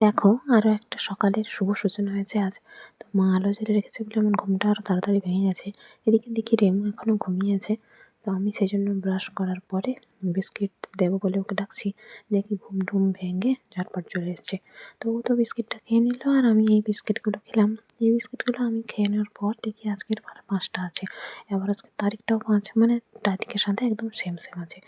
দেখো আরও একটা সকালের শুভ সূচনা হয়েছে আজ। তো মা আলো জ্বেলে রেখেছে বলে আমার ঘুমটা আরও তাড়াতাড়ি ভেঙে গেছে। এদিকে দেখি রেমু এখনও ঘুমিয়ে আছে। তো আমি সেই জন্য ব্রাশ করার পরে বিস্কিট দেবো বলে ওকে ডাকছি দেখি ঘুম টুম ভেঙে ঝটপট চলে এসছে। তো ও তো বিস্কিটটা খেয়ে নিল আর আমি এই বিস্কিটগুলো খেলাম। এই বিস্কিটগুলো আমি খেয়ে নেওয়ার পর দেখি আজকের বার পাঁচটা আছে। এবার আজকের তারিখটাও পাঁচ মানে তারিখের সাথে একদম সেম সেম আছে।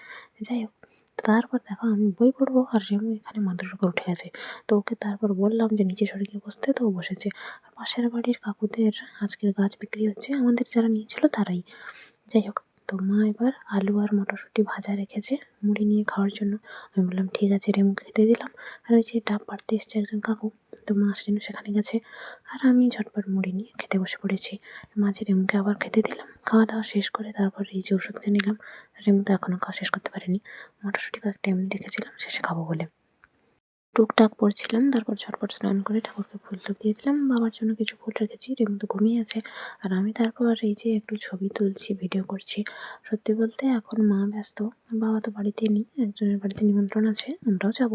যাই হোক তারপর দেখো আমি বই পড়ব আর রেমু এখানে মাদুর উপর উঠে আছে তো ওকে তারপর বললাম যে নিচে সরে গিয়ে বসতে, তো ও বসেছে। আর পাশের বাড়ির কাকুদের আজকের গাছ বিক্রি হচ্ছে, আমাদের যারা নিয়েছিল তারাই। যাই হোক তো মা এবার আলু আর মটরশুঁটি ভাজা রেখেছে, মুড়ি নিয়ে খাওয়ার জন্য। আমি বললাম, ঠিক আছে, রেমুকে, খেতে দিলাম। আর ওই যে ডাব পাড়তে এসছে একজন কাকু, তো মা সেজন্য সেখানে গেছে। আর আমি ঝটপট মুড়ি নিয়ে খেতে বসে পড়েছি। মাঝে রেমুকে আবার খেতে দিলাম, খাওয়া দাওয়া শেষ করে তারপর এই যে ওষুধ খেয়ে নিলাম। রেমু তো এখনও খাওয়া শেষ করতে পারিনি। মটরশুঁটি কয়েকটা এমনি রেখেছিলাম, শেষে খাব বলে। টুকটাক পড়ছিলাম তারপর ঝটপট স্নান করে ঠাকুরকে ফুল টুক দিয়ে দিলাম। বাবার জন্য কিছু ফুল রেখেছি রেমু তো ঘুমিয়ে আছে। আর আমি তারপর এই যে একটু ছবি তুলছি ভিডিও করছি, সত্যি বলতে এখন মা ব্যস্ত, বাবা তো বাড়িতে নেই, একজনের বাড়িতে নিমন্ত্রণ আছে, আমরাও যাব।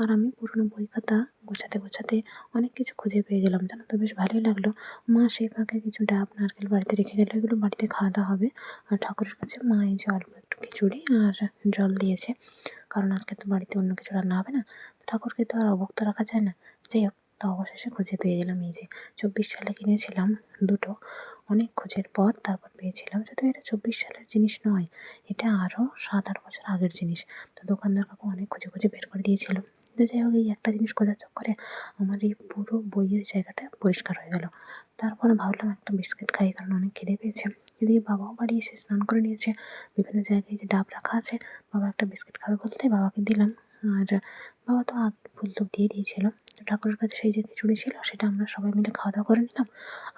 আর আমি পুরনো বই খাতা গোছাতে গোছাতে অনেক কিছু খুঁজে পেয়ে গেলাম। জানো তো বেশ ভালোই লাগল। মা সেই ফাঁকে কিছু ডাব, নারকেল বাড়িতে রেখে গেলো। এগুলো বাড়িতে খাওয়া দাওয়া হবে। আর ঠাকুরের কাছে মা এই যে অল্প একটু খিচুড়ি আর জল দিয়েছে। কারণ আজকে তো বাড়িতে অন্য কিছু রান্না হবে না। ঠাকুরকে তো আর অভুক্ত রাখা যায় না। যাই হোক, তো অবশেষে খুঁজে পেয়ে গেলাম এই যে চব্বিশ সালে কিনেছিলাম দুটো। অনেক খোঁজের পর তারপর পেয়েছিলাম। যদিও এটা চব্বিশ সালের জিনিস নয়, এটা আরও সাত আট বছর আগের জিনিস। তো দোকানদার কাকু অনেক খুঁজে খুঁজে বের করে দিয়েছিল। তো যাই হোক, এই একটা জিনিস খোঁজার চক্করে আমার এই পুরো বইয়ের জায়গাটা পরিষ্কার হয়ে গেল। তারপরে ভাবলাম একটা বিস্কিট খাই, কারণ অনেক খিদে পেয়েছে। এদিকে বাবাও বাড়ি এসে স্নান করে নিয়েছে, বিভিন্ন জায়গায় যে ডাব রাখা আছে, বাবা একটা বিস্কিট খাবে বলতে, বাবাকে দিলাম। আর বাবা তো আগে ফুল টুক দিয়ে দিয়েছিল। ঠাকুরের কাছে সেই যে খিচুড়ি ছিল, সেটা আমরা সবাই মিলে খাওয়া দাওয়া করে নিলাম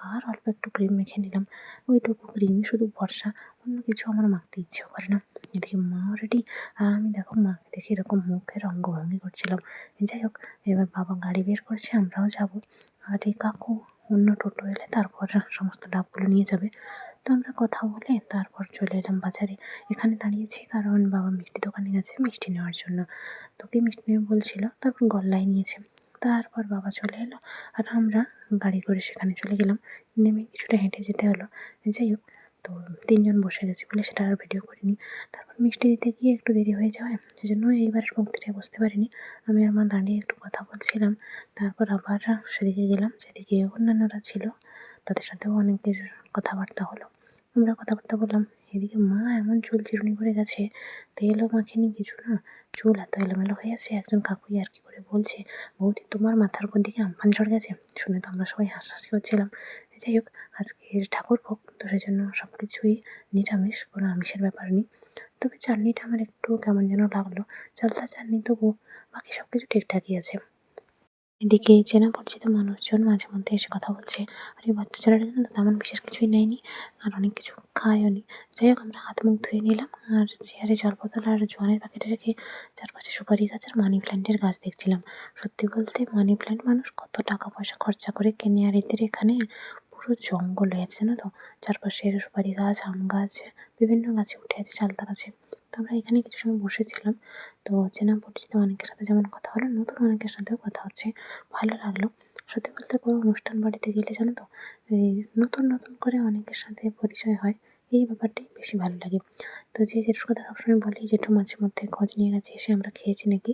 আর অল্প একটু ক্রিম মেখে নিলাম। ওইটুকু ক্রিমই শুধু ভরসা, অন্য কিছু আমার মাখতে ইচ্ছেও করে না। এদিকে মাও রেডি আর আমি দেখো মাকে দেখে এরকম মুখের অঙ্গভঙ্গি করছিলাম। যাই হোক, এবার বাবা গাড়ি বের করছে, আমরাও যাব। আর এই কাকু অন্য টোটো এলে তারপর সমস্ত ডাবগুলো নিয়ে যাবে। তো আমরা কথা বলে তারপর চলে এলাম বাজারে। এখানে দাঁড়িয়েছি কারণ বাবা মিষ্টি দোকানে গেছে মিষ্টি নেওয়ার জন্য। তোকে মিষ্টি নেবে বলছিল, তারপর গল্লায় নিয়েছে। তারপর বাবা চলে এলো আর আমরা গাড়ি করে সেখানে চলে গেলাম। নেমে কিছুটা হেঁটে যেতে হলো। যাই হোক, তো তিনজন বসে গেছি বলে সেটা আর ভিডিও করিনি। তারপর মিষ্টি দিতে গিয়ে একটু দেরি হয়ে যাওয়ায় সেজন্য এইবারের পঙ্ক্তিটায় বসতে পারিনি। আমি আর মা দাঁড়িয়ে একটু কথা বলছিলাম। তারপর আবার সেদিকে গেলাম। সেদিকে অন্যান্যরা ছিল। তাদের সাথেও অনেকের কথাবার্তা হলো। আমরা কথাবার্তা বললাম, এদিকে মা এমন চুল চিরুনি করে গেছে, তেলও মাখেনি কিছু না। চুল এত এলোমেলো হয়ে আছে, একজন কাকুই আর কি করে বলছে, বৌদি, তোমার মাথার উপর দিকে আমফান ঝড় গেছে শুনে তো আমরা সবাই হাসাহাসি করছিলাম যাই হোক, আজকের ঠাকুর ভোগ, তো সেই জন্য সব কিছুই নিরামিষ, কোনো আমিষের ব্যাপার নেই। তবে চাটনিটা আমার একটু কেমন যেন লাগল। চালতা চাটনি তবু বাকি সব কিছু ঠিকঠাকই আছে। এদিকে চেনা পরিচিত মানুষজন মাঝে মধ্যে এসে কথা বলছে। আর এই বাচ্চা ছেলেটা কিন্তু তেমন বিশেষ কিছুই নেয়নি। আর অনেক কিছু খায়ও নি যাই হোক, আমরা হাত মুখ ধুয়ে নিলাম। আর চেয়ারে জল বোতল আর জোয়ানের প্যাকেটে রেখে চারপাশে সুপারি গাছ আর মানি প্ল্যান্টের গাছ দেখছিলাম। সত্যি বলতে মানি প্ল্যান্ট মানুষ কত টাকা পয়সা খরচা করে কেনে আর এদের এখানে পুরো জঙ্গল হয়ে আছে জানো তো? চারপাশে সুপারি গাছ, আম গাছ, বিভিন্ন গাছে উঠে আছে চালতা গাছে। তো আমরা এখানে কিছু সময় বসেছিলাম। তো চেনা পরিচিত অনেকের সাথে যেমন কথা হলো, নতুন অনেকের সাথেও কথা হচ্ছে। ভালো লাগল। সত্যি বলতে কোনো অনুষ্ঠান বাড়িতে গেলে জানো তো, এই নতুন নতুন করে অনেকের সাথে পরিচয় হয়। এই ব্যাপারটাই বেশি ভালো লাগে। তো যে জেঠুর কথা সবসময় বলি জেঠু মাঝে মধ্যে খোঁজ নিয়ে গেছে, এসে আমরা খেয়েছি নাকি।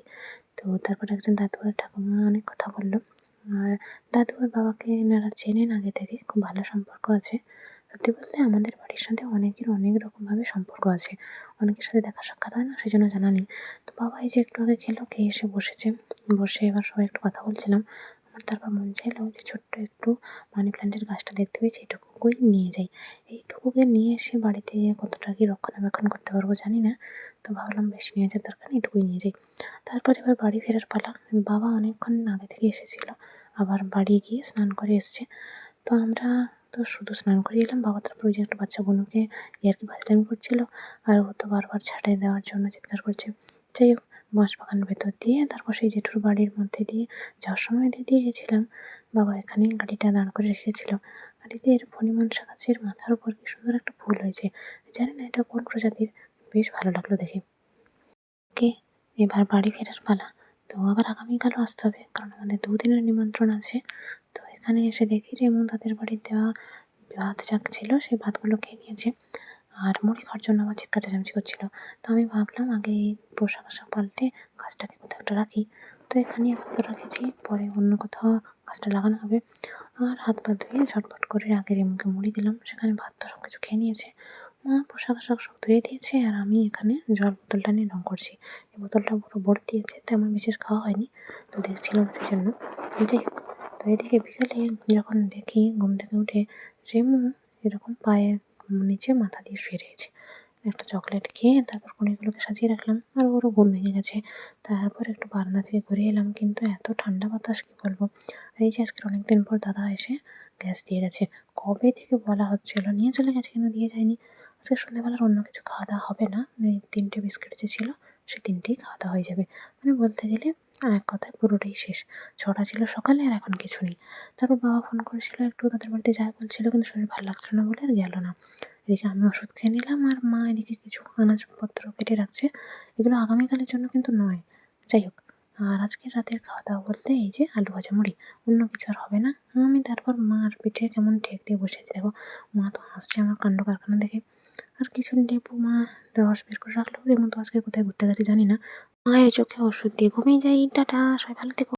তো তারপর একজন দাদু আর ঠাকুমা অনেক কথা বলল। আর দাদু আর বাবাকে এনারা চেনেন আগে থেকে, খুব ভালো সম্পর্ক আছে। সত্যি বলতে আমাদের বাড়ির সাথে অনেকের অনেক রকমভাবে সম্পর্ক আছে। অনেকের সাথে দেখা সাক্ষাৎ হয় না সেই জন্য জানা নেই। তো বাবা এই যে একটু আগে খেলো খেয়ে এসে বসেছে? বসে এবার সবাই একটু কথা বলছিলাম। আমার তারপর মন চাইলো যে ছোট্ট একটু মানি প্ল্যান্টের গাছটা দেখতে পেয়েছি এইটুকুই নিয়ে যাই। এইটুকুকে নিয়ে এসে বাড়িতে কতটা কি রক্ষণাবেক্ষণ করতে পারব জানি না, তো ভাবলাম বেশি নিয়ে যাওয়ার দরকার নেই এটুকুই নিয়ে যাই। তারপর এবার বাড়ি ফেরার পালা। বাবা অনেকক্ষণ আগে থেকে এসেছিল, আবার বাড়ি গিয়ে স্নান করে এসছে। তো আমরা তো শুধু স্নান করে এলাম। বাবা তারপর ওই যে একটা বাচ্চা বোনকে ইয়ার্কি ফাজলামি করছিল। আর ও তো বারবার ছাঁটাই দেওয়ার জন্য চিৎকার করছে। যাই হোক, বাঁশ বাগানের ভেতর দিয়ে, তারপর সেই জেঠুর বাড়ির মধ্যে দিয়ে যাওয়ার সময় দিয়ে গেছিলাম। বাবা এখানে গাড়িটা দাঁড় করে রেখেছিল। আর এদের ফণিমনসা গাছের মাথার উপর কি সুন্দর একটা ফুল হয়েছে। জানি না এটা কোন প্রজাতির। বেশ ভালো লাগল দেখে। ওকে, এবার বাড়ি ফেরার পালা। তো আবার আগামীকালও আসতে হবে, কারণ আমাদের দুদিনের নিমন্ত্রণ আছে। তো এখানে এসে দেখি রেমু তাদের বাড়ির দেওয়া ভাত যাক ছিল, সেই ভাতগুলো খেয়ে নিয়েছে। আর মুড়ি খাওয়ার জন্য আবার চিৎকার চেঁচামেচি করছিল। তো আমি ভাবলাম, আগে এই পোশাক আশাক পাল্টে গাছটাকে কোথাও একটা রাখি। তো এখানে আপাতত রেখেছি, পরে অন্য কোথাও গাছটা লাগানো হবে। আর হাত পা ধুয়ে ঝটপট করে আগে রেমুকে মুড়ি দিলাম, সেখানে ভাত তো সব কিছু খেয়ে নিয়েছে। মা পোশাক আশাক সব ধুয়ে দিয়েছে, আর আমি এখানে জল বোতলটা নিয়ে রং করছি। এই বোতলটা পুরো ভর্তি আছে, তেমন বিশেষ খাওয়া হয়নি। তো দেখছিলাম সেই জন্য। যাই হোক তো এদিকে বিকালে যখন দেখি ঘুম থেকে উঠে রেমু এরকম পায়ে নিচে মাথা দিয়ে শুয়ে রয়েছে। একটা চকলেট খেয়ে তারপর কড়িগুলোকে সাজিয়ে রাখলাম আর ওরও ঘুম ভেঙে গেছে। তারপর একটু বারান্দা থেকে ঘুরে এলাম, কিন্তু এত ঠান্ডা বাতাস কী বলব? আর এই যে আজকের অনেক দিন পর দাদা এসে গ্যাস দিয়ে গেছে। কবে থেকে বলা হচ্ছিল? নিয়ে চলে গেছে কিন্তু দিয়ে যায়নি। আজকে সন্ধ্যেবেলার অন্য কিছু খাওয়া দাওয়া হবে না। এই তিনটে বিস্কিট যে ছিল, সে তিনটেই খাওয়া দাওয়া হয়ে যাবে। মানে বলতে গেলে এক কথায় পুরোটাই শেষ। ছটা ছিল সকালে আর এখন কিছু নেই। তারপর বাবা ফোন করেছিল, একটু তাদের বাড়িতে যায় বলছিল, কিন্তু শরীর ভালো লাগছিল না বলে আর গেল না। এদিকে আমি ওষুধ খেয়ে নিলাম আর মা এদিকে কিছু আনাজপত্র কেটে রাখছে। এগুলো আগামীকালের জন্য কিন্তু নয়। যাই হোক, আর আজকের রাতের খাওয়া দাওয়া বলতে এই যে আলু ভাজা মুড়ি, অন্য কিছু আর হবে না। আমি তারপর মার পিঠে কেমন ঠেক দিয়ে বসে আছি দেখো। মা তো হাসছে আমার কাণ্ড কারখানা দেখে। আর কিছু লেবু মা রস বের করে রাখল। রেমন তো আজকে কোথায় ঘুরতে গেছে জানি না। মায়ের চোখে ওষুধ দিয়ে ঘুমিয়ে যাই। টাটা সবাই ভালো থেকো।